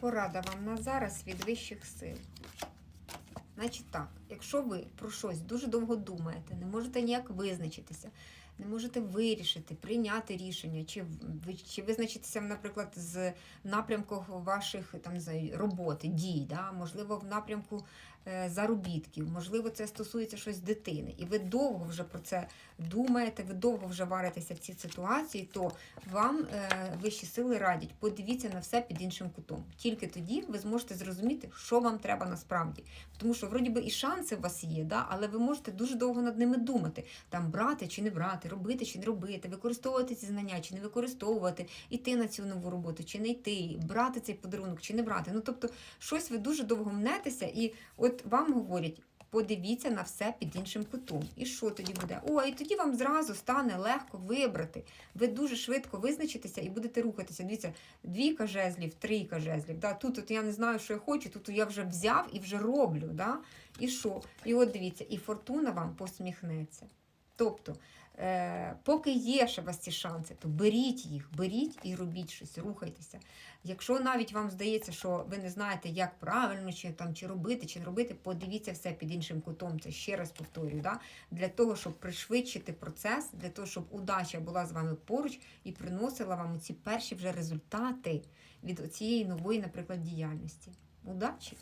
Порада вам на зараз від вищих сил. Значить так, якщо ви про щось дуже довго думаєте, не можете ніяк визначитися, не можете вирішити, прийняти рішення, чи, чи визначитися, наприклад, з напрямком ваших там, роботи, дій, да? можливо, в напрямку е, заробітків, можливо, це стосується щось дитини, і ви довго вже про це думаєте, ви довго вже варитеся в цій ситуації, то вам е, вищі сили радять, подивіться на все під іншим кутом. Тільки тоді ви зможете зрозуміти, що вам треба насправді. Тому що, вроді би, і шанси у вас є, да? але ви можете дуже довго над ними думати. Там брати чи не брати, робити чи не робити, використовувати ці знання чи не використовувати, іти на цю нову роботу чи не йти, брати цей подарунок чи не брати. Ну тобто, щось ви дуже довго мнетеся, і от вам говорять. Подивіться на все під іншим кутом. І що тоді буде? О, і тоді вам зразу стане легко вибрати. Ви дуже швидко визначитеся і будете рухатися. Дивіться, двійка жезлів, трійка жезлів. Да? Тут от я не знаю, що я хочу, тут я вже взяв і вже роблю. Да? І що? І от дивіться, і фортуна вам посміхнеться. Тобто, е, поки є ще у вас ці шанси, то беріть їх, беріть і робіть щось, рухайтеся. Якщо навіть вам здається, що ви не знаєте, як правильно, чи там чи робити, чи не робити, подивіться все під іншим кутом. Це ще раз повторюю, да? для того, щоб пришвидшити процес, для того, щоб удача була з вами поруч і приносила вам ці перші вже результати від цієї нової, наприклад, діяльності. Удачі!